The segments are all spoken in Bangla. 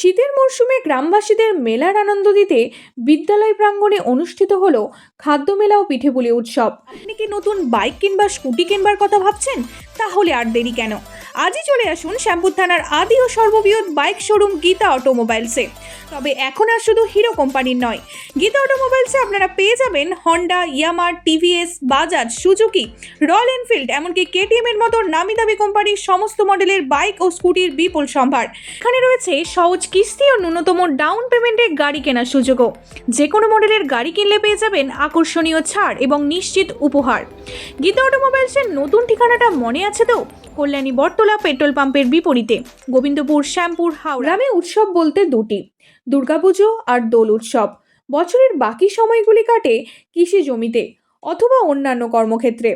শীতের মরশুমে গ্রামবাসীদের মেলার আনন্দ দিতে বিদ্যালয় প্রাঙ্গণে অনুষ্ঠিত হল খাদ্য মেলা ও পিঠেপুলি উৎসব। আপনি কি নতুন বাইক কিংবা স্কুটি কিনবার কথা ভাবছেন? তাহলে আর দেরি কেন? আজই চলে আসুন শ্যামপুর থানার আদি ও সর্ববৃহৎ বাইক শোরুম গীতা অটোমোবাইলসে। তবে এখন আর শুধু হিরো কোম্পানির নয়, গীতা অটোমোবাইলসে আপনারা পেয়ে যাবেন Honda ইয়ামার TVS Bajaj Suzuki Royal Enfield এমনকি কেটিএম এর মতো নামি দামি কোম্পানির সমস্ত মডেলের বাইক ও স্কুটির বিপুল সম্ভার। এখানে রয়েছে সহজ কিস্তি ও ন্যূনতম ডাউন পেমেন্টে গাড়ি কেনার সুযোগও। যে কোনো মডেলের গাড়ি কিনলে পেয়ে যাবেন আকর্ষণীয় ছাড় এবং নিশ্চিত উপহার। গীতা অটোমোবাইলসের নতুন ঠিকানাটা মনে আছে তো? কল্যাণী বটতলা পেট্রোল পাম্পের বিপরীতে, গোবিন্দপুর, শ্যামপুর, হাওড়া। গ্রামে উৎসব বলতে দুটি, দুর্গাপুজো আর দোল উৎসব। বছরের বাকি সময়গুলি কাটে কৃষি জমিতে। অথবা অন্যান্য কর্মক্ষেত্রে।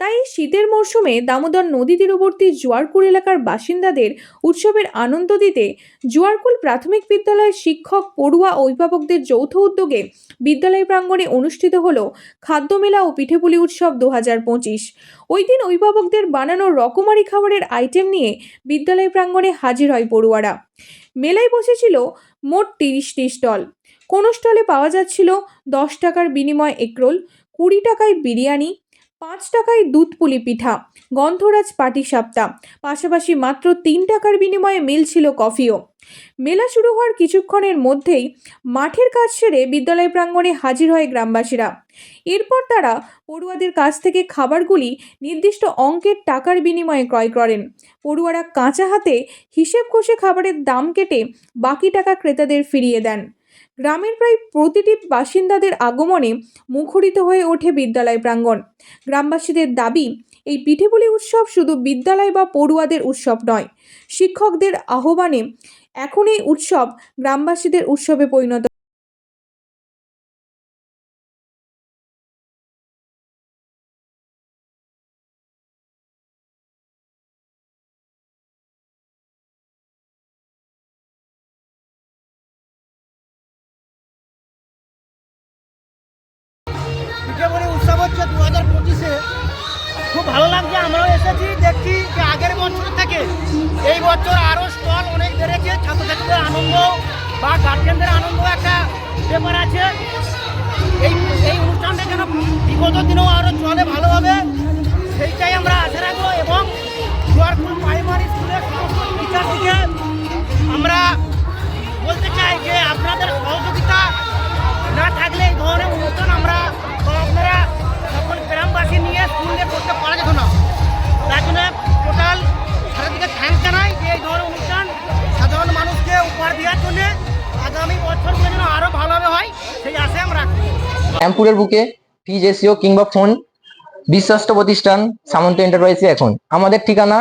তাই শীতের মরশুমে দামোদর নদী তীরবর্তী জোয়ারকুল এলাকার বাসিন্দাদের উৎসবের আনন্দ দিতে জোয়ারকুল প্রাথমিক বিদ্যালয়ের শিক্ষক, পড়ুয়া অভিভাবকদের যৌথ উদ্যোগে বিদ্যালয় প্রাঙ্গণে অনুষ্ঠিত হলো খাদ্যমেলা ও পিঠেপুলি উৎসব দু হাজার পঁচিশ। ওই দিন অভিভাবকদের বানানো রকমারি খাবারের আইটেম নিয়ে বিদ্যালয় প্রাঙ্গণে হাজির হয় পড়ুয়ারা। মেলায় বসেছিল মোট তিরিশটি স্টল। কোনো স্টলে পাওয়া যাচ্ছিল দশ টাকার বিনিময়ে এগরোল কুড়ি টাকায় বিরিয়ানি, পাঁচ টাকায় দুধ পুলি পিঠা, গন্ধরাজ পাটি সাপ্তা পাশাপাশি মাত্র তিন টাকার বিনিময়ে মিলছিল কফিও। মেলা শুরু হওয়ার কিছুক্ষণের মধ্যেই মাঠের কাজ সেরে বিদ্যালয় প্রাঙ্গণে হাজির হয় গ্রামবাসীরা। এরপর তারা পড়ুয়াদের কাছ থেকে খাবারগুলি নির্দিষ্ট অঙ্কের টাকার বিনিময়ে ক্রয় করেন। পড়ুয়ারা কাঁচা হাতে হিসেব কষে খাবারের দাম কেটে বাকি টাকা ক্রেতাদের ফিরিয়ে দেন। গ্রামের প্রায় প্রতিটি বাসিন্দাদের আগমনে মুখরিত হয়ে ওঠে বিদ্যালয় প্রাঙ্গণ। গ্রামবাসীদের দাবি, এই পিঠেপুলি উৎসব শুধু বিদ্যালয় বা পড়ুয়াদের উৎসব নয়, শিক্ষকদের আহ্বানে এখন এই উৎসব গ্রামবাসীদের উৎসবে পরিণত পিঠেপুলি উৎসব হচ্ছে দু হাজার পঁচিশে, খুব ভালো লাগছে, আমরাও এসেছি, দেখছি যে আগের বছর থেকে এই বছর আরও স্টল অনেক বেড়েছে, ছাত্রছাত্রীদের আনন্দ বা গার্জেনদের আনন্দ একটা ব্যাপার আছে। এই এই অনুষ্ঠানটা যেন বিগত দিনেও আরও চলে ভালোভাবে শ্যামপুরের বুকে ফিজ এসিও কিংবা ফোন বিশ্বস্ত প্রতিষ্ঠান সামন্ত এন্টারপ্রাইজে এখন। আমাদের ঠিকানা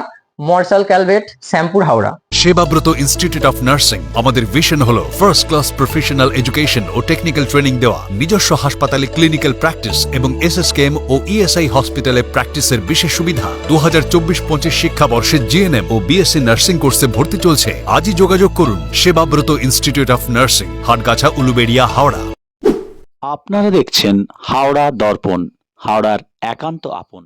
মর্সাল ক্যালভেট, Shyampur, Howrah. Sebabrata institute of nursing. আমাদের ভিশন হলো ফার্স্ট ক্লাস প্রফেশনাল এডুকেশন ও টেকনিক্যাল ট্রেনিং দেওয়া, নিজস্ব হাসপাতালে ক্লিনিক্যাল প্র্যাকটিস এবং এসএসকেএম ও ইএসআই হসপিটালে প্র্যাকটিসের বিশেষ সুবিধা। দু হাজার চব্বিশ পঁচিশ শিক্ষাবর্ষে জিএনএম ও বিএসসি নার্সিং কোর্সে ভর্তি চলছে। আজই যোগাযোগ করুন Sebabrata institute of nursing, Hatgachha, Uluberia, Howrah. আপনারা দেখছেন হাওড়া দর্পণ হাওড়ার একান্ত আপন।